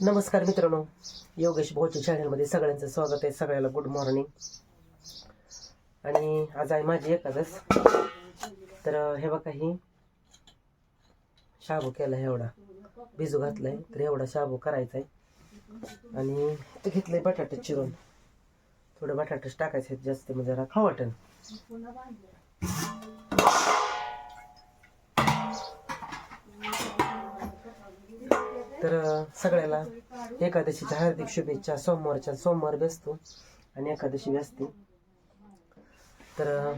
नमस्कार मित्रांनो. योगेश भोचे चॅनलमध्ये सगळ्यांचं स्वागत आहे. सगळ्याला गुड मॉर्निंग आणि आज आहे माझी एकादस. तर हे बघा ही शाबू केला आहे एवढा. भिजू घातलाय तर एवढा शाबू करायचा आहे. आणि ते घेतलंय बटाटे चिरून. थोडं बटाटेच टाकायचे आहेत जास्त म्हणजे जरा खावटन. तर सगळ्याला एकादशीच्या हार्दिक शुभेच्छा. सोमवारच्या सोमवार बी आणि एकादशी बी तर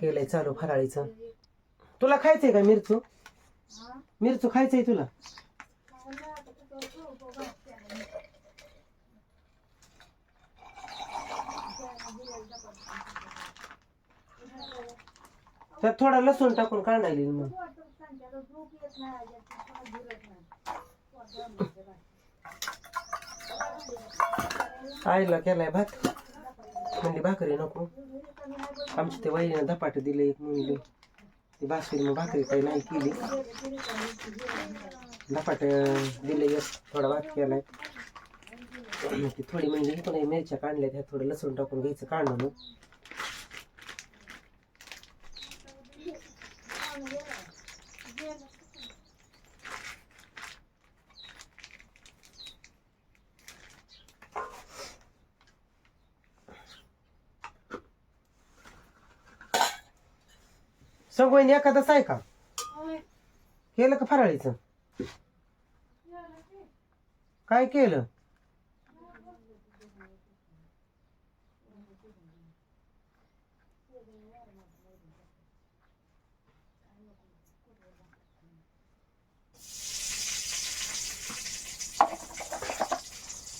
केलंय चालू फराळीचं. तुला खायचंय का मिरचू? मिरचू खायचंय तुला? त्यात थोडा लसूण टाकून काढायला मग. आईला केलाय भात. म्हणली भाकरी नको. आमची ते वहिनीनं धपाट दिले एक मुली ती भाकरी मग भाकरी काही नाही केली. धपाट दिले एक थोडा भात केलाय. ती थोडी म्हणजे इकडे मिरच्या काढल्या त्या थोडं लसूण टाकून घ्यायचं काढणं मग. संगवईने एखादंच आहे का? केलं का फराळीचं? काय केलं?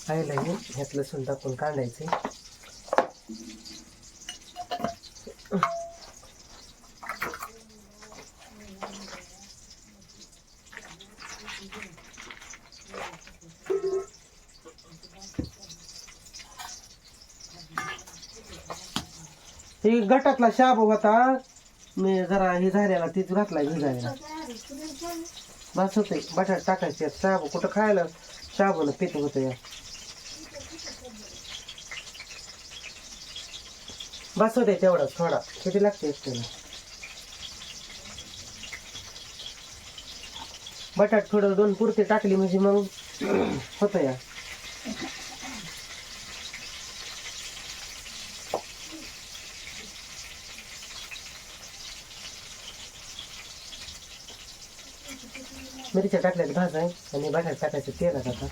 आईला हे ह्यात लसूण टाकून काढायचे ते गटातला शाबू होता. मी जरा हे झालेला तीच घातला भिजायला बस होते बटाट टाकायचे यात. शाबू कुठं खायला? शाबून पित होतं या. बस होते तेवढाच थोडा. किती लागते त्याला बटाट थोडं दोन पुरते टाकली म्हणजे मग होतं या. मिरच्या टाकल्यात भाज आहे आणि बटाट टाकायचं तेलात आता.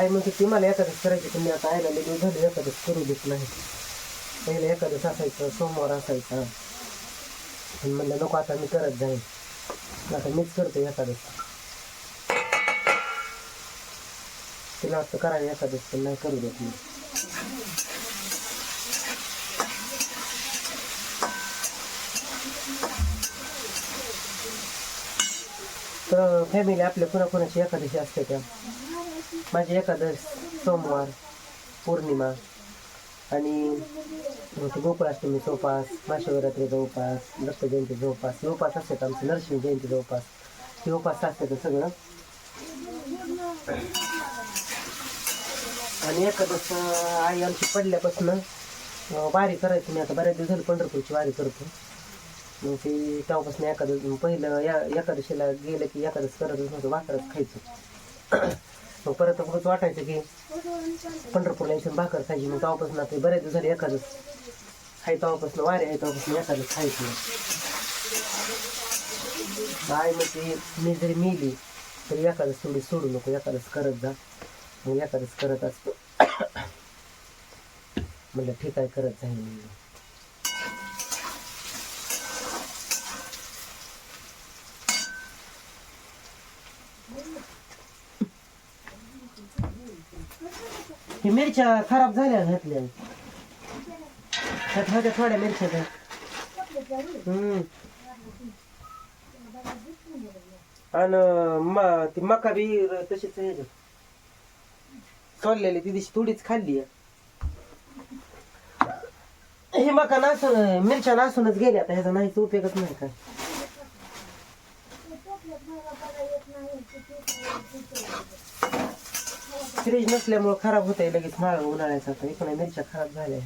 आई म्हणते ती मला एखादं करायची पण मी आता आईला लगेच झाली एखादं करू देत नाही. पहिले एखादंच असायचं सोमवार असायचा. पण म्हणलं नको आता मी करत जाईन. आता मीच करतो एखादंच. तिला वाटतं करायला एखादंच पण नाही करू देत मी. तर फॅमिली आपल्या कुणाकुणाची एकादशी असते त्या माझी एकादश सोमवार पौर्णिमा आणि ते उपास महाशिवरात्रीचा उपास दत्त जयंतीचा उपास हे उपास असतात आमचे नरसिंह जयंतीचा उपास हे उपास असतात सगळं. आणि एकादश आई आमची पडल्यापासून वारी करायची मी आता बऱ्याच दिवस झालं पंढरपूरची वारी करतो. मग ते तेव्हापासून एकादश पहिलं या एकादशीला गेलं की एकादश करत नव्हतं भाकरच खायचं. मग परत कुठंच वाटायचं की पंढरपूरला येऊन भाकर खायची मग तेव्हापासून आता बऱ्याच दिवस झाले आहे तेव्हापासून वारे आहे तेव्हापासून एखादंच खायचं काय मग ते मी जरी मेली तरी एखादंच थोडी सोडू नको एखादंच करत जा. मग एखादंच करत असतो. म्हणलं ठीक आहे करत जाईल हे मिरच्या खराब झाल्या घातल्या. त्यात होत्या थोड्या मिरच्या त्या. हम्म. आणि म ती मका बी तशीच हे ह्याच्यात. ती दिवशी थोडीच खाल्ली ही मका नासून मिरच्या नासूनच गेल्या आता ह्याचा नाहीच उपयोगच नाही काय. फ्रीज नसल्यामुळे खराब होत आहे लगेच माळ उन्हाळ्याचा तर इकडे मिरच्या खराब झाल्या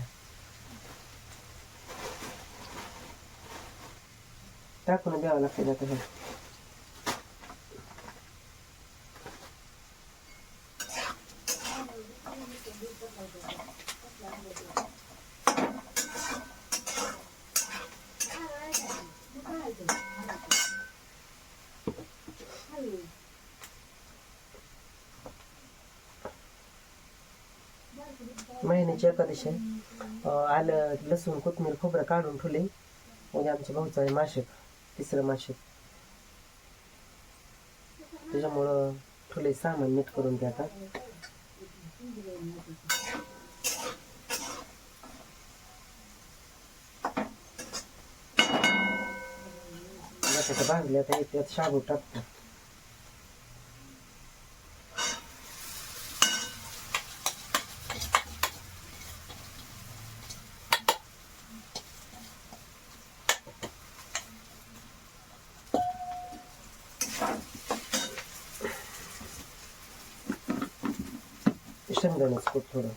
टाकून द्यावं लागतं आता हे. महिन्याची एकादशी आहे आलं लसूण कोथमीर खोबरं काढून ठेवले. म्हणजे आमच्या भाऊचं आहे मासिक तिसरं मासिक. त्याच्यामुळं ठेवले सामान नीट करून ते आता. बटाटा भाजले आता त्यात शाबू टाकतो. शेंगदाण्याचं थोडं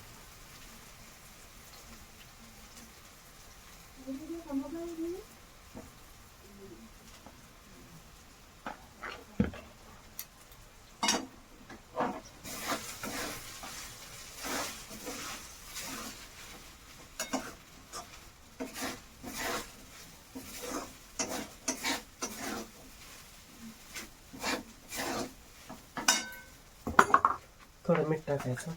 थोडं मीठ टाकायचं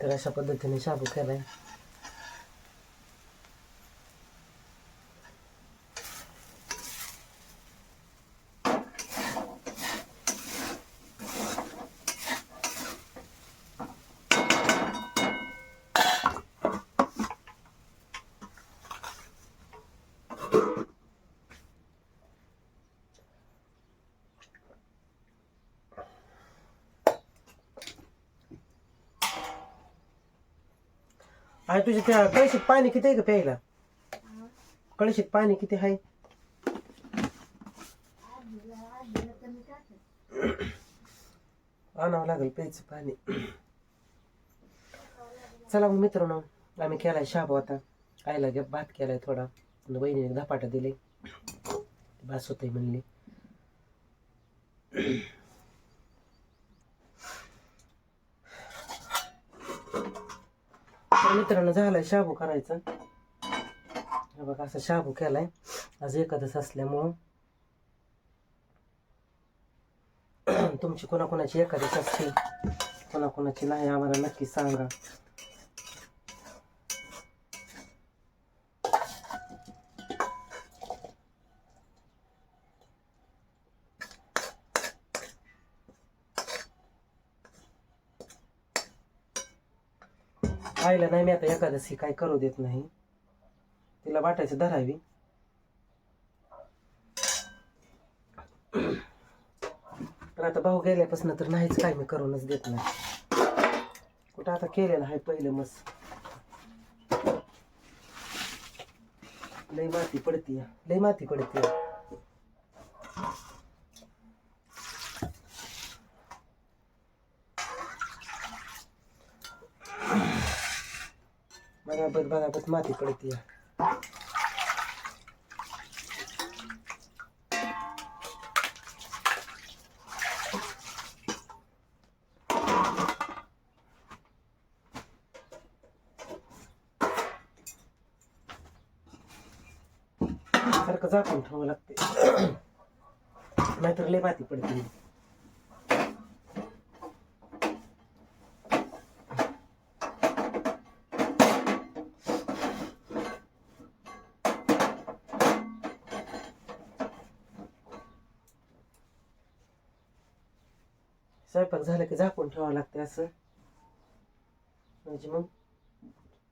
तर अशा पद्धतीने शाबू केलाय आहे तुझ्या त्या कळशीत पाणी किती आहे का प्यायला? कळशीत पाणी किती आहे? आणावं लागेल प्यायचं पाणी. चला मग मित्रांनो आम्ही केलाय शाबू आता. आईला गे भात केलाय थोडा. बहिणीने धपाटा दिले. भास होते म्हणली. मित्रांनो झालाय शाबू करायचं. बघा असं शाबू केलाय. आज एकादस असल्यामुळं. तुमची कोणाकोणाची एकादश असते कोणाकोणाची नाही आम्हाला नक्की सांगा. आईला नाही मी आता एकादशी काय करू देत नाही. तिला वाटायचं धरावी. पण आता भाऊ गेल्यापासून तर नाहीच काय मी करूनच देत नाही. कुठं आता केलेलं आहे पहिलं मस्त लई माती पडती लई माती पडते बघा बघा माती पडते सारखं झाकून ठेवावं लागते नाहीतर लय माती पडते की झाकून ठेवावं लागते असं. म्हणजे मग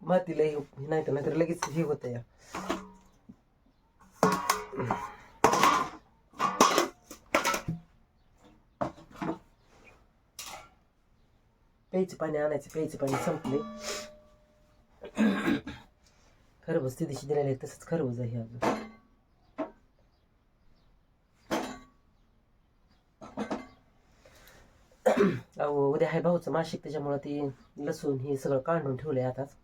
मातीला हे नाही तर नाहीतर लगेच हे होतं या प्यायचं पाणी आणायचं प्यायचं पाणी संपले खरबूज ती दिवशी तसंच खरबूज आहे अजून अहो उद्या आहे भाऊचं मासिक त्याच्यामुळं ती लसूण हे सगळं काढून ठेवलंय आताच.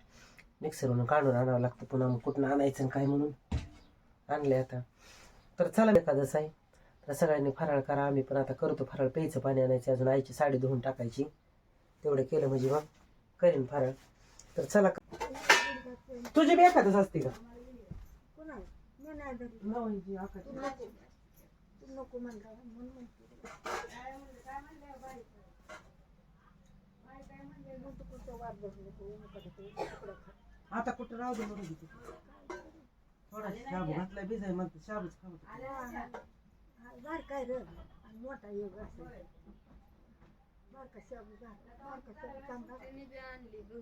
मिक्सरवरून काढून आणावं लागतं पुन्हा मग कुठून आणायचं आणि काय म्हणून आणलंय आता. तर चला एखादंच आहे तर सगळ्यांनी फराळ करा आम्ही पण आता करतो फराळ. प्यायचं पाणी आणायचं अजून आईची साडी धुवून टाकायची. तेवढं केलं म्हणजे मग करेन फराळ. तर चला तुझी बी एखादंच असते का? नको म्हणलं म्हणून आता कुठं राहू दे बघू दे थोडा शाबू घातला भिजाय म्हणते शाबूच हा, बार काय रे? आणि मोठा योग असेल बारका शाबू घाल बारका शाबू चांगला त्यांनी बी आणली बघ.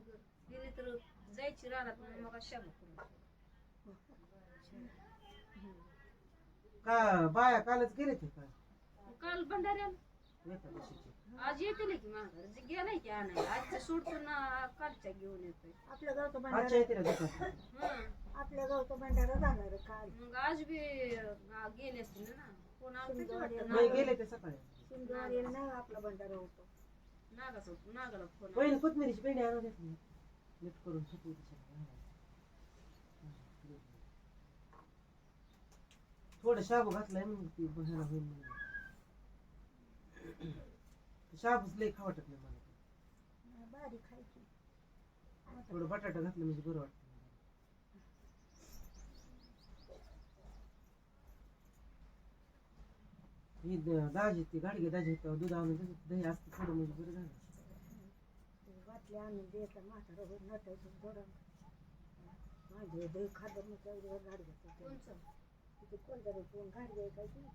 तिने तर जायची रानात म्हणून मग शाबू करून का बाया कालच गेले ते का? काल भंडाऱ्याला. आज येते की गेलाय की आणायला? आजच्या कालच्या घेऊन येतोय. आपल्या गावचं आजच्या भंडारा येते ना दुकान? हं. आपल्या गावचं भंडारा जाणार काल. मग आज बी अं, गेले असतील ना? कोण आलं ते वाटतं नाही नाग- गेले ते सकाळी. शिंदवारी नाही आपला भंडारा होतो. नागाचा नागाला फोन बहीण कोथमिरीची पेंडी आणून घेतली नीट करून ठेवली तिच्यात. थोडं शाबू घातलाय मग ती बघायला होईल म्हणून. शाबूच लई खा वाटत नाही मला बारीक खायची. थोडं बटाटा घातलं म्हणजे बरं वाटतं ही द- दाजी ती गाडगे दाजी होतं दूध आणून दही असतं थोडं म्हणजे बरं झालं. बाटली आणून द्यायचं म्हातारा होत नटायचं थोडं माझे दही खातं मग गाडी कोणचं? तिथे कोणतरी कोण गाडी घ्यायची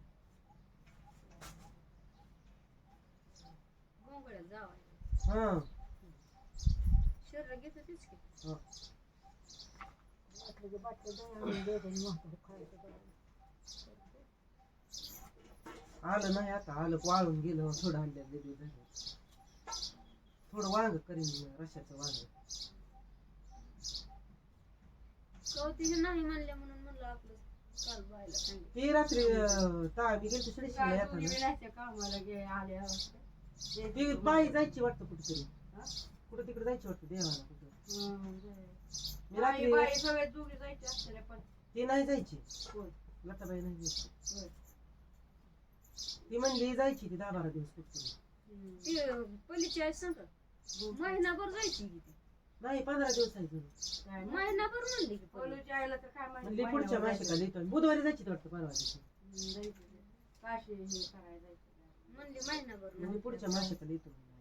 हा. शरीर घेत की. बाटली म्हातारा खायचं बरं. आलं नाही आता आलं वाळून गेलं थोडं आणलं दिली थोडं वांग करीन रशाचं वांग कवतीचे नाही म्हणले म्हणून म्हणलं आपलं काल बायला सांगितलं. ती रात्री अं, ता मी श्रीशिला येताना कामाला गे आल्या. ती बाई जायची वाटतं कुठेतरी कुठं तिकडे जायची वाटतं देवाला कुठं? मी रात्री बाई सगळे दोघी जायचे असते पण ती नाही जायची? लताबाई नाही जायची. होय. ती म्हणली जायची ती दहा बारा दिवस कुठतरी ती पलीची आहे सांग. महिनाभर जायची की ती. नाही पंधरा दिवस जायची महिनाभर म्हणली की. म्हणली पुढच्या मासिकाला येतो. बुधवारी जायची ती वाटतं परवा दिवशी. म्हणली महिनाभर म्हणजे पुढच्या येतो म्हणली.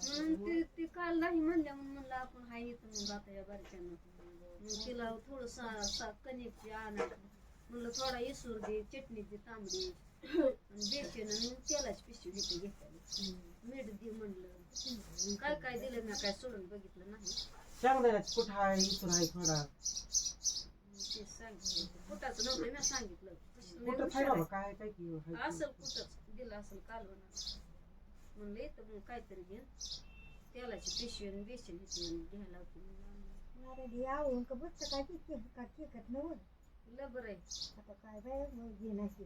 म्हणून ती ती काल नाही म्हणल्या म्हणून म्हणलं आपण हाय येतो आता या बारक्यानं मग तिला थोडस कणिक आणायचं म्हणलं थोडा येसूर दे चटणी दे तांबडी बेसन आणि तेलाची पिशवी घेते घेतली मीठ दे म्हणलं काय काय दिलं मी काय सोडून बघितलं नाही शेंगदाण्याचं कुठं आहे इथून आहे थोडा ते सांगितलं कुठाचं नव्हतं मी सांगितलं कुठं काय काय की असेल कुठंच दिलं असेल कालवण म्हणलं येतं मग काहीतरी घे तेलाची पिशवी आणि बेसन ह्याची घ्यायला होती अरे का बसचं काय की का केकत नव्हतं? लय बरं आहे. आता काय बाय मग घे नाही?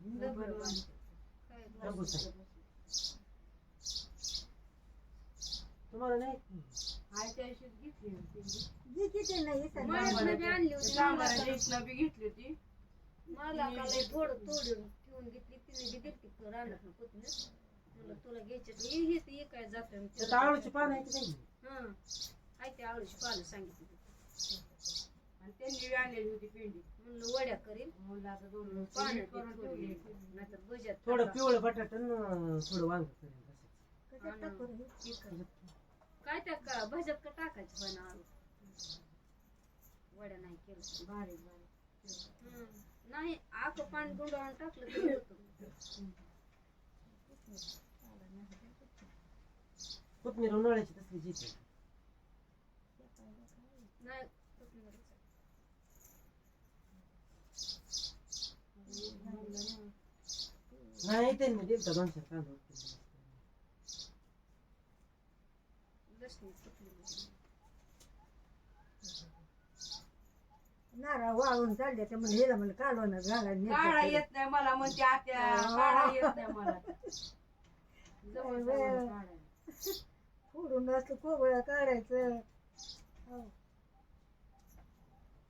मळ्यातनं बी आणली होती. बी घेतली होती. मला का लय थोडं तोडून ठेवून घेतली. तिने बी रानात तुला घ्यायचे तर हे हे ते काय जातं त्यात आळूची पानं आहे की? नाही हा. हाय ते आळूची पानं सांगितली आणि त्यांनी आणलेली होती पेंडी म्हणलं वड्या करील म्हणलं आता दोन करून ठेवली नाहीतर भज्यात थोडं टाका. पिवळं बटाट थोडं वांग करेन. कशात टाकू रे? ठीक आहे. काय त्या का भज्यात का टाकायची पण आळू वड्या नाही केलं भारी भारी. नाही आक पाणी गुंडाळून टाकलं तर होतं कोथमीर उन्हाळ्याची तसली जीते नाही कोथिंबीरच आहे. नाही त्यांनी दिलता दोन चार तांदूळ. नारळ वाळून चालले तर म्हणलं हिला म्हणलं कालवण काढा नेते. येत नाही मला म्हणते आत्या काढा येत नाही मला जवळ जवळ काढायला. फोडून असलं कोबळा काढायचं हो.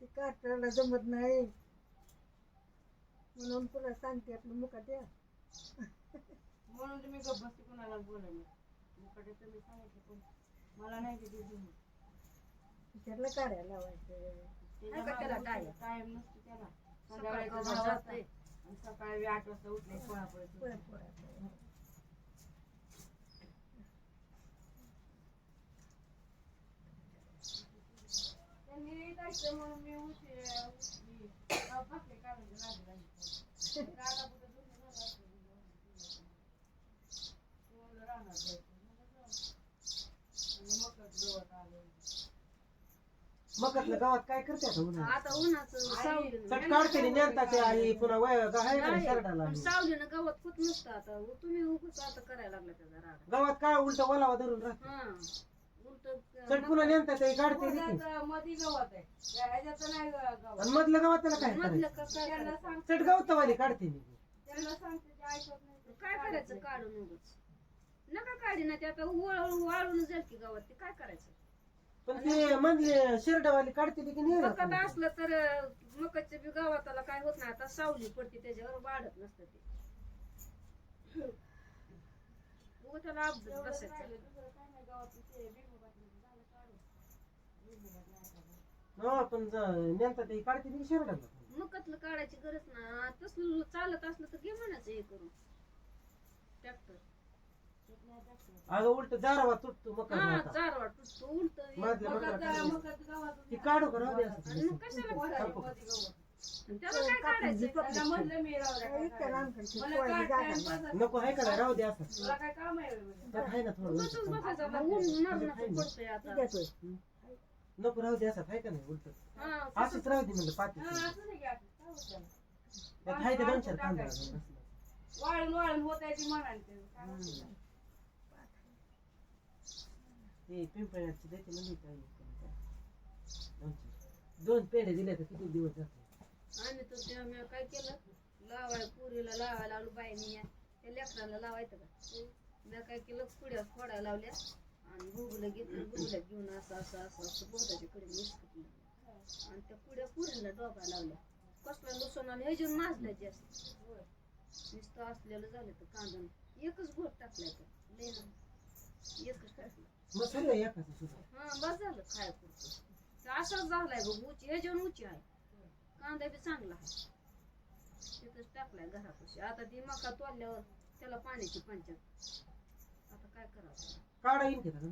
ते काटायला जमत नाही म्हणून तुला सांगते आपलं मुका द्या म्हणून तुम्ही गप्प बसते कुणाला बोलायला मुकडे तुम्ही सांगितलं पण मला नाही ते दिसून त्याला काढायला लावायचं. नाही का त्याला टाइम? टाइम नसतो त्याला. सकाळी संध्याकाळी कवा दहा वाजता जातंय. आणि सकाळी आठ वाजता उठले पोळ्या. त्यांनी जायचं म्हणून मी उशी उठली. काढून नादी लागली. काला कुठं दुखणं झालं असेल. म्हणलं रानात जायचं. म्हणलं जाऊ. आणि मकत गवत आलं. मकातल्या गावात काय करते आता उन्हाळ्यात? आता उन्हाचं सावलीनं चट काढते आई पुन्हा वय आहे शरडाला पण सावलीनं गवत खूप नसतं आता. तुम्ही उगाच आता करायला लागला त्याचा गावात काय उलट वलावा धरून राहते? हा चट पुन्हा काढते मधी गवत आहे. नाही ग- गवत. आणि मधल्या गावात त्याला काय मधलं करायचं? त्यांना? सांग चट गवतवाली काढते मी. त्यांना सांगते ते ऐकत नाही ते काय करायचं काढून उगाच? नका काढी ना ते आता वळ- वाळून जाईल की गावात ते काय करायचं? पण ते मधले शिरडावाली काढते की नाही राहत. असलं तर मकाच्या बी गावाताला काय होत नाही आता सावली पडते त्याच्यावर वाढत नसतं ते उगा त्याला. हो पण ज- नेमता ते काढते ती की शिरडाला मकातलं काढायची गरज ना तसलं चालत असलं तर घे म्हणायचं हे करून ट्रॅक्टर. अगं उलट जारवा तुटतो मका हा चार वाट तुटतो उलट मधल्या ती काढू का राहू दे असं? मग कशाला. त्याला काय काढायचं? नको आहे का नाही? राहू दे असं. तुला काय काम आहे वगैरे? त्यात आहे ना थोडं उगाचच उलटं. बसायचं आता ऊन मरणाचं पडतंय आता. देतोय. नको राहू दे असं आहे का नाही? उलट. हा असंच राहू दे म्हणलं? त्यात आहे ते दोन चार कांदा. वाळून वाळून होत आहे ती म्हणाली ते. काय होतं हम्म. त्याला? ते पिंपळ्याची देते म्हणजे काय दोन पेढे दिले तर किती दिवस जाते आम्ही तर तेव्हा मी काय केलं? लावाय पुरीला लावायला लावलं बाईनी या त्या लेकराला लावायचं का? मी काय केलं? पुड्या फोडायला लावल्या आणि गुगलं घेतलं गुगल्या घेऊन असं असं असं असं बोटाच्या कडे निसकटलं आणि त्या पुड्या पुरीला डोबा लावल्या. कसला लसूण आणि अजून माजल्या जास्त नुसतं असलेलं झालं तर कांदा एकच घोट टाकलाय तर लय नाही. एकच टाकलं मग सगळं एकाच सुद्धा हा बस झालं खाय पुरतं असंच झालंय बघ उची हे जेवण उची आहे. कांदा बी चांगला आहे. तिथंच टाकलाय घरापाशी. आता ती मका तोडल्यावर त्याला पाण्याची पंचायत. आता काय करावं? काढा येईन की त्याला.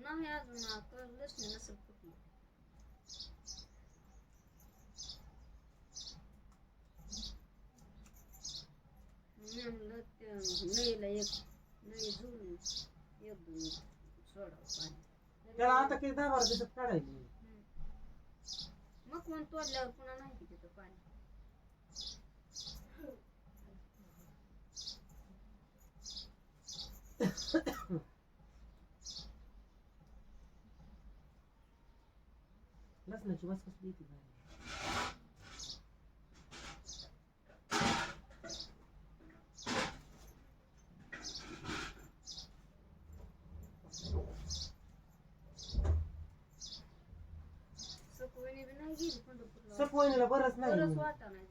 नाही अजून आ- क- लसणी नसेल कुठली? म्हणलं ते नळीला एक नळी जुळून एक दोन. त्याला आता किती दहा बारा दिवसात काढायची. मग कोण तोडल्यावर पुन्हा नाही तिथं पाणी? लसणाची वास कसली येते सपवणी बी नाही गेली पंढरपूरला सपवणीला बरंच बरंच नाही वाटा नाही.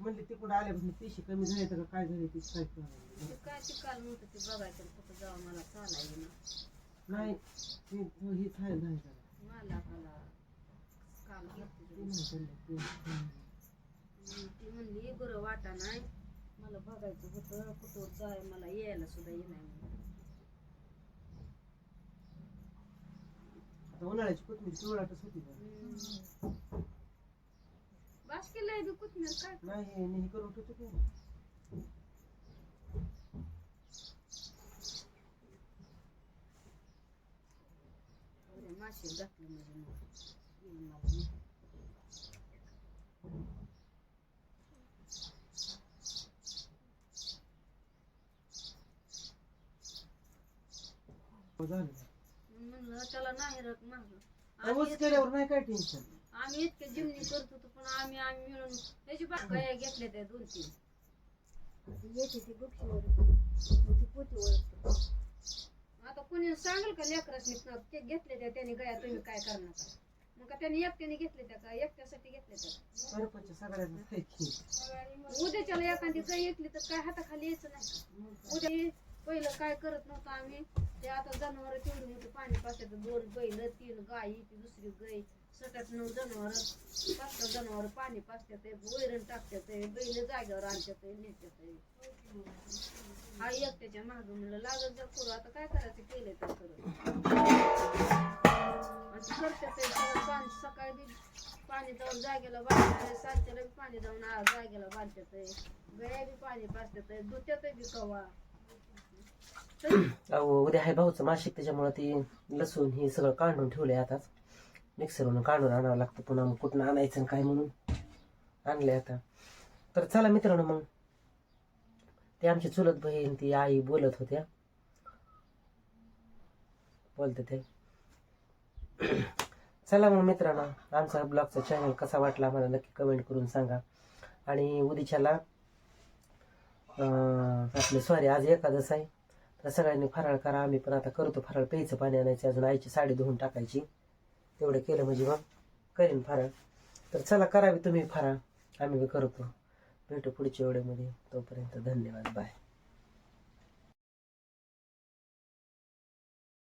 म्हणले तिकडं आल्यापासून पिशी कमी झाली तर काय झाली ती काय ते काय ते काल म्हणतं ते बघायचं कुठं जावं मला चाला येईना नाही ते तो हे थाय नाही जरा. मला मला काल होते ते नाही चाललं. ते- ते- ती म्हणली बरं वाटा नाही मला बघायचं होतं कुठं जाय मला यायला सुद्धा ये नाही. आता उन्हाळ्याची कोथमीर पिवळाटच होती का हम्म. केलंय कोथमीर काय नाही मी हे करून ठेवतो की. घातलं म्हणजे मग. मला. हो, झालं. म्हणलं त्याला नाही रक मागं. ऊस आम्ही केल्यावर नाही काय टेन्शन आम्ही इतके जिमनी करत होतो पण आम्ही आम्ही मिळून त्याची बागाया घेतल्या त्या दोन तीन. ती येते ती ती पोती ओळखते आता कोणी सांगेल का लेकरासनी ते घेतले त्या त्यांनी गया तुम्ही काय करणार? मग का त्यांनी एकट्याने घेतले त्या का? एकट्यासाठी घेतले त्या सरपंच सगळ्यांना आहे की. उद्याच्याला एखादी गाय ऐकली तर काय हाताखाली यायचं नाही. उद्या पहिलं काय करत नव्हतं आम्ही ते आता जनावर तेवढी मोठी पाणी पाच दोन बैल तीन गाई ती दुसरी गाय सटात नऊ जनावर पाच सहा जनावर पाणी पाचतात वैरण टाकतात बैल जाग्यावर आणतात नेतात हा एकट्याच्या मागं म्हणलं लागत जर करू आता काय करायचं केलंय तर करत करतात पाणी सकाळी बी पाणी जाऊन जागेला बांधतात सांच्याला बी पाणी जाऊन जागेला बांधतात गया बी पाणी पाजतात धुत्यात बी कवा. अहो उद्या आहे भाऊचं मासिक त्याच्यामुळे ती लसूण हे सगळं काढून ठेवलंय आताच मिक्सरवरून काढून आणावं लागतं पुन्हा मग कुठून आणायचं काय म्हणून. आणलंय आता. तर चला मित्रांनो मग. ते आमची चुलत बहीण ती आई बोलत होत्या. बोलते ते. चला मग मित्रांनो आमचा ब्लॉगचा चॅनल कसा वाटला मला नक्की कमेंट करून सांगा. आणि उद्याच्याला आपलं सॉरी आज एकादस आहे. तर सगळ्यांनी फराळ करा आम्ही पण आता करतो फराळ. प्यायचं पाणी आणायचं अजून आईची साडी धुवून टाकायची. तेवढं केलं म्हणजे मग करेन फराळ. तर चला करावी तुम्ही फराळ. आम्ही बी करतो. भेटू पुढच्या वेळेमध्ये तोपर्यंत धन्यवाद. बाय.